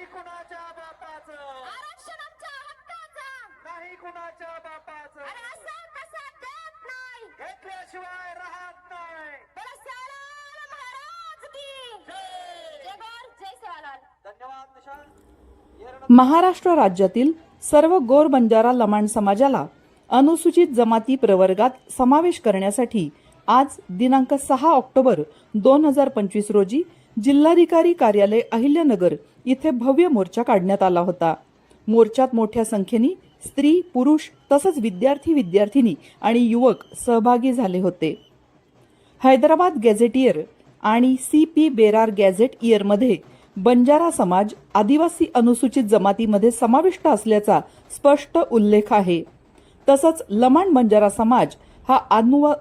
नाही कुणाच्या बापाचं. आरक्षण आमच्या हक्काचं. नाही कुणाच्या बापाचं. अरे असं कसं देत नाही. घेतल्याशिवाय राहत नाही. बोला सेवालाल महाराज की. जय. गौर जय सेवालाल धन्यवाद निशांत महाराष्ट्र राज्यातील सर्व गोर बंजारा लमाण समाजाला अनुसूचित जमाती प्रवर्गात समावेश करण्यासाठी आज दिनांक सहा ऑक्टोबर दोन हजार पंचवीस रोजी जिल्हाधिकारी कार्यालय अहिल्यानगर इथे भव्य मोर्चा काढण्यात आला होता. मोर्चात मोठ्या संख्येने स्त्री पुरुष तसंच विद्यार्थी विद्यार्थिनी आणि युवक सहभागी झाले होते. हैदराबाद गॅझेटियर आणि सी पी बेरार गॅझेट इयरमध्ये बंजारा समाज आदिवासी अनुसूचित जमातीमध्ये समाविष्ट असल्याचा स्पष्ट उल्लेख आहे. तसंच लमाण बंजारा समाज हा अनुव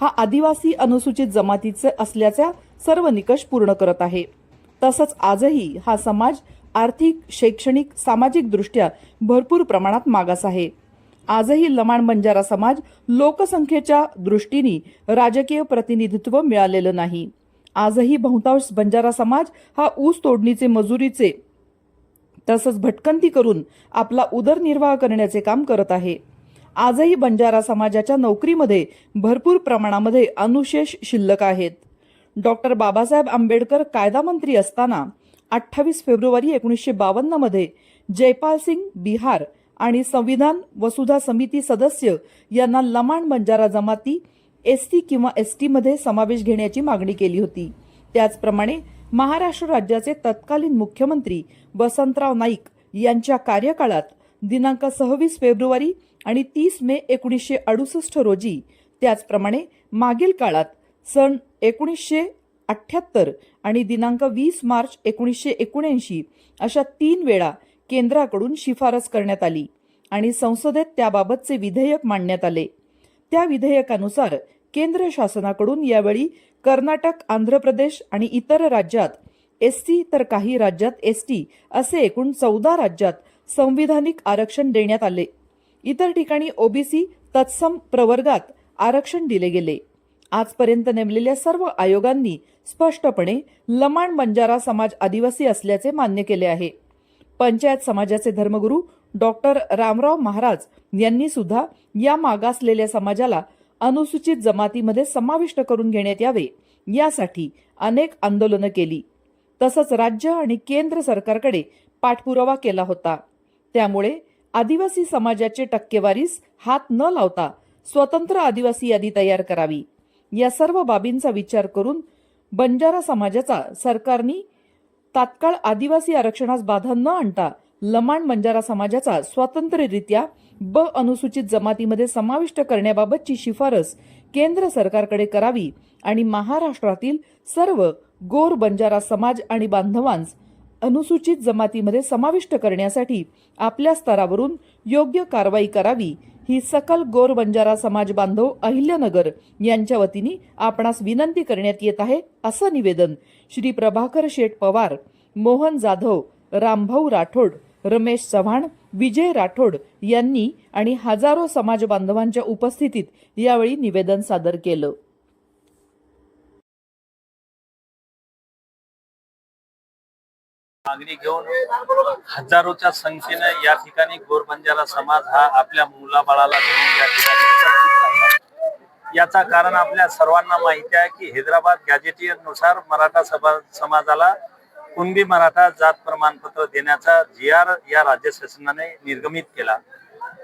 हा आदिवासी अनुसूचित जमातीचे असल्याचा सर्व निकष पूर्ण करत आहे. तसंच आजही हा समाज आर्थिक शैक्षणिक सामाजिक दृष्ट्या भरपूर प्रमाणात मागास आहे. आजही लमाण बंजारा समाज लोकसंख्येच्या दृष्टीने राजकीय प्रतिनिधित्व मिळालेलं नाही. आजही बहुतांश बंजारा समाज हा ऊस तोडणीचे मजुरीचे तसंच भटकंती करून आपला उदरनिर्वाह करण्याचे काम करत आहे. आजही बंजारा समाजाच्या नोकरीमध्ये भरपूर प्रमाणामध्ये अनुशेष शिल्लक आहेत. डॉक्टर बाबासाहेब आंबेडकर कायदा मंत्री असताना अठ्ठावीस फेब्रुवारी एकोणीसशे बावन्नमध्ये जयपाल सिंग बिहार आणि संविधान वसुधा समिती सदस्य यांना लमाण बंजारा जमाती एस टी किंवा एस टीमध्ये समावेश घेण्याची मागणी केली होती. त्याचप्रमाणे महाराष्ट्र राज्याचे तत्कालीन मुख्यमंत्री वसंतराव नाईक यांच्या कार्यकाळात दिनांक सव्वीस फेब्रुवारी आणि तीस मे एकोणीसशे अडुसष्ट रोजी त्याचप्रमाणे मागील काळात सन एकोणीसशे अठ्ठ्याहत्तर आणि दिनांक वीस मार्च एकोणीसशे एकोणऐंशी अशा तीन वेळा केंद्राकडून शिफारस करण्यात आली आणि संसदेत त्याबाबतचे विधेयक मांडण्यात आले. त्या विधेयकानुसार केंद्र शासनाकडून यावेळी कर्नाटक आंध्र प्रदेश आणि इतर राज्यात एसटी तर काही राज्यात एसटी असे एकूण चौदा राज्यात संविधानिक आरक्षण देण्यात आले. इतर ठिकाणी ओबीसी तत्सम प्रवर्गात आरक्षण दिले गेले. आजपर्यंत नेमलेल्या सर्व आयोगांनी स्पष्टपणे लमाण बंजारा समाज आदिवासी असल्याचे मान्य केले आहे. पंचायत समाजाचे धर्मगुरू डॉक्टर रामराव महाराज यांनी सुद्धा या मागासलेल्या समाजाला अनुसूचित जमातीमध्ये समाविष्ट करून घेण्यात यावे यासाठी अनेक आंदोलनं केली. तसंच राज्य आणि केंद्र सरकारकडे पाठपुरावा केला होता. त्यामुळे आदिवासी समाजाचे टक्केवारीस हात न लावता स्वतंत्र आदिवासी यादी तयार करावी. या सर्व बाबींचा विचार करून बंजारा समाजाचा सरकारनी तात्काळ आदिवासी आरक्षणास बाधा न आणता लमाण बंजारा समाजाचा स्वातंत्र्यरित्या ब अनुसूचित जमातीमध्ये समाविष्ट करण्याबाबतची शिफारस केंद्र सरकारकडे करावी आणि महाराष्ट्रातील सर्व गोर बंजारा समाज आणि बांधवांस अनुसूचित जमातीमध्ये समाविष्ट करण्यासाठी आपल्या स्तरावरून योग्य कारवाई करावी ही सकल गोर बंजारा समाज बांधव अहिल्यानगर यांच्या वतीने आपणास विनंती करण्यात येत आहे असं निवेदन श्री प्रभाकर शेठ पवार मोहन जाधव रामभाऊ राठोड रमेश चव्हाण विजय राठोड यांनी आणि हजारो समाज बांधवांच्या उपस्थितीत यावेळी निवेदन सादर केलं. मागणी घेऊन हजारोच्या संख्येनं या ठिकाणी गोरबंजारा समाज हा आपल्या मुलाबाळाला घेऊन या ठिकाणी याचा कारण आपल्या सर्वांना माहिती आहे की हैदराबाद गॅजेटियरनुसार मराठा समाजाला कुणबी मराठा जात प्रमाणपत्र देण्याचा जी आर या राज्य शासनाने निर्गमित केला.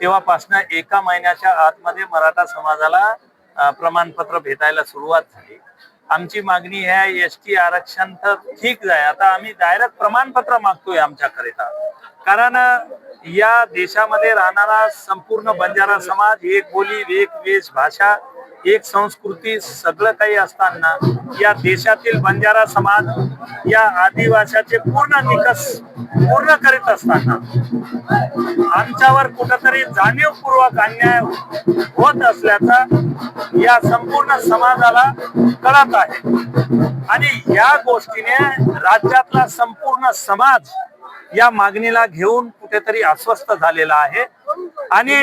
तेव्हापासून एका महिन्याच्या आतमध्ये मराठा समाजाला प्रमाणपत्र भेटायला सुरुवात झाली. आमची मागणी आहे एस टी आरक्षण तर ठीक आहे. आता आम्ही डायरेक्ट प्रमाणपत्र मागतोय आमच्याकरिता. कारण या देशामध्ये राहणारा संपूर्ण बंजारा समाज एक बोली एक वेश भाषा एक संस्कृती सगळं काही असताना या देशातील बंजारा समाज या आदिवासाचे पूर्ण निकष पूर्ण करीत असताना आमच्यावर कुठंतरी जाणीवपूर्वक अन्याय होत असल्याचा या संपूर्ण समाजाला कळत आहे. आणि या गोष्टीने राज्यातला संपूर्ण समाज या मागणीला घेऊन कुठेतरी अस्वस्थ झालेला आहे. आणि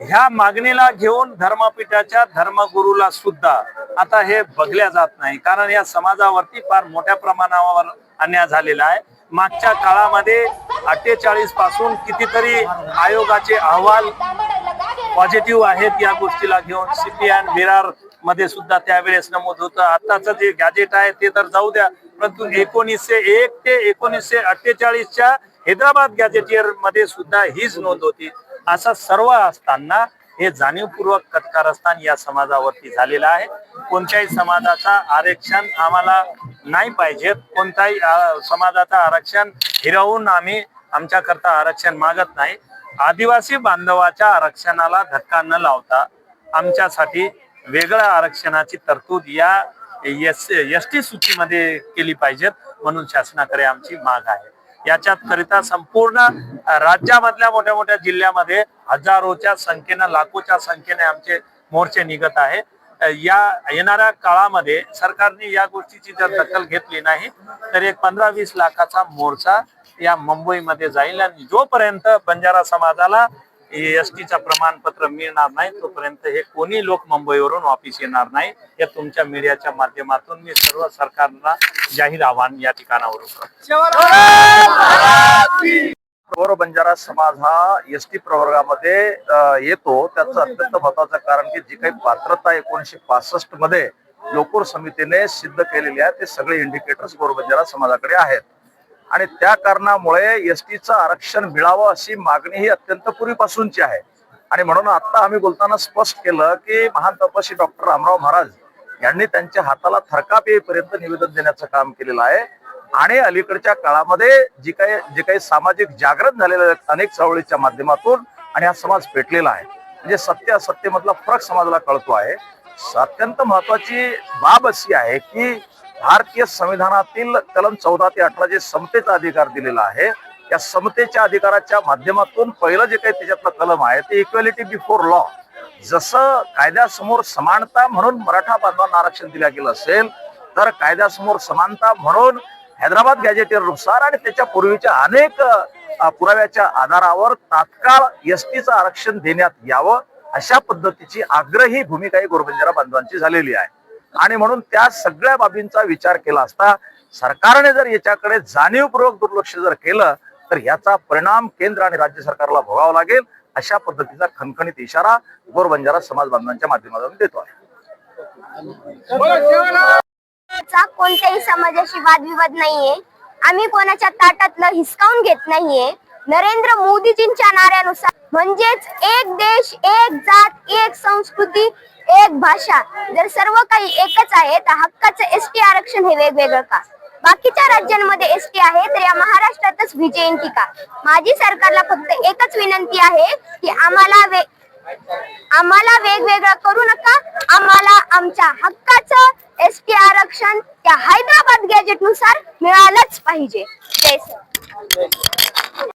ह्या मागणीला घेऊन धर्मपीठाच्या धर्मगुरूला सुद्धा आता हे बघल्या जात नाही. कारण या समाजावरती फार मोठ्या प्रमाणावर अन्याय झालेला आहे. मागच्या काळामध्ये अठ्ठेचाळीसपासून कितीतरी आयोगाचे अहवाल पॉझिटिव्ह आहेत या गोष्टीला घेऊन सिटी अँड विरारमध्ये सुद्धा त्यावेळेस नमूद होतं. आत्ताचं जे गॅजेट आहे ते तर जाऊ द्या परंतु एकोणीसशे एक ते एकोणीसशे अठ्ठेचाळीसच्या हैदराबाद गॅजेटियरमध्ये सुद्धा हीच नोंद होती. असं सर्व असताना हे जाणीवपूर्वक कटकारस्थान या समाजावरती झालेलं आहे. कोणत्याही समाजाचा आरक्षण आम्हाला नाही पाहिजेत कोणताही समाजाचं आरक्षण हिरावून आम्ही आमच्याकरता आरक्षण मागत नाही. आदिवासी बांधवाच्या आरक्षणाला धक्का न लावता आमच्यासाठी वेगळ्या आरक्षणाची तरतूद या एस एस टी सूचीमध्ये केली पाहिजेत म्हणून शासनाकडे आमची माग आहे. याच्यात करिता संपूर्ण राज्यामधल्या मोठ्या मोठ्या जिल्ह्यामध्ये हजारोच्या संख्येनं लाखोच्या संख्येने आमचे मोर्चे निघत आहे. या येणाऱ्या काळामध्ये सरकारने या गोष्टीची जर दखल घेतली नाही तर एक पंधरा वीस लाखाचा मोर्चा या मुंबईमध्ये जाईल आणि जोपर्यंत बंजारा समाजाला एस टीचं प्रमाणपत्र मिळणार नाही तोपर्यंत हे कोणी लोक मुंबईवरून वापिस येणार नाही हे तुमच्या मीडियाच्या माध्यमातून मी सर्व सरकारला जाहीर आव्हान या ठिकाणावरून करतो. गौर बंजारा समाज हा एस टी प्रवर्गामध्ये येतो. त्याचं अत्यंत महत्वाचं कारण की जी काही पात्रता एकोणीशे पासष्टमध्ये लोकूर समितीने सिद्ध केलेली आहे ते सगळे इंडिकेटर्स गौर बंजारा समाजाकडे आहेत. आणि त्या कारणामुळे एस टीचं आरक्षण मिळावं अशी मागणी ही अत्यंत पूर्वीपासूनची आहे. आणि म्हणून आता आम्ही बोलताना स्पष्ट केलं की महान तपस्वी डॉक्टर रामराव महाराज यांनी त्यांच्या हाताला थरकाप येईपर्यंत निवेदन देण्याचं काम केलेलं आहे. आणि अलीकडच्या काळामध्ये जी काही जे काही सामाजिक जागरण झालेलं आहे अनेक चळवळीच्या माध्यमातून आणि हा समाज पेटलेला आहे. म्हणजे सत्य असत्यमधला फरक समाजाला कळतो आहे. अत्यंत महत्वाची बाब अशी आहे की भारतीय संविधानातील कलम चौदा ते अठरा जे समतेचा अधिकार दिलेला आहे त्या समतेच्या अधिकाराच्या माध्यमातून पहिलं जे काही त्याच्यातलं कलम आहे ते इक्वॅलिटी बिफोर लॉ जसं कायद्यासमोर समानता म्हणून मराठा बांधवांना आरक्षण दिलं गेलं असेल तर कायद्यासमोर समानता म्हणून हैदराबाद गॅजेटियरनुसार आणि त्याच्या पूर्वीच्या अनेक पुराव्याच्या आधारावर तात्काळ एस टीचं आरक्षण देण्यात यावं अशा पद्धतीची आग्रही भूमिका ही गोरबंजारा बांधवांची झालेली आहे. आणि म्हणून त्या सगळ्या बाबींचा विचार केला असता सरकारने जर याच्याकडे जाणीवपूर्वक दुर्लक्ष जर केलं तर याचा परिणाम केंद्र आणि राज्य सरकारला भोगावा लागेल अशा पद्धतीचा खणखणीत इशारा गोरबंजारा समाज बांधवांच्या माध्यमातून देतो आहे. चा कोणत्याही समाजाशी वादविवाद नाहीये. आम्ही कोणाच्या ताटातलं हिसकावून घेत नाहीये. नरेंद्र मोदीजींच्या नाऱ्यानुसार म्हणजेच एक देश एक जात एक संस्कृती एक भाषा. जर सर्व काही एकच आहे तर हक्काचं एस टी आरक्षण हे वेगवेगळं का? बाकीच्या राज्यांमध्ये एस टी आहे तर या महाराष्ट्रातच विजयंती का? माझी सरकारला फक्त एकच विनंती आहे की आम्हाला वे आम्हाला वेगवेगळं करू नका. आम्हाला आमच्या हक्काचं एस टी आरक्षण त्या हैदराबाद गॅजेटनुसार मिळालंच पाहिजे. जय सर.